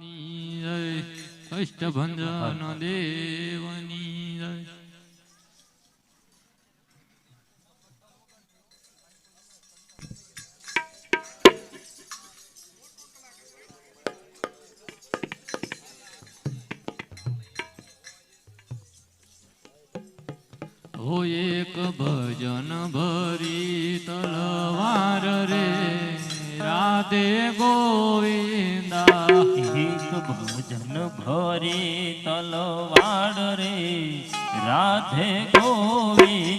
अष्टभन जय। अष्टभंजन देवनी हो एक भजन भरी तलवार रे। राधे गोविंद। એક ભજન ભરી તલવાડ રે રાધે ગોવિંદા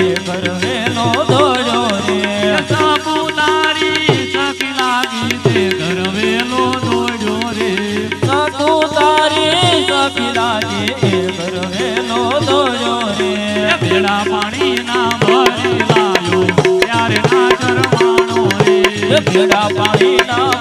ગઢા પાણી ના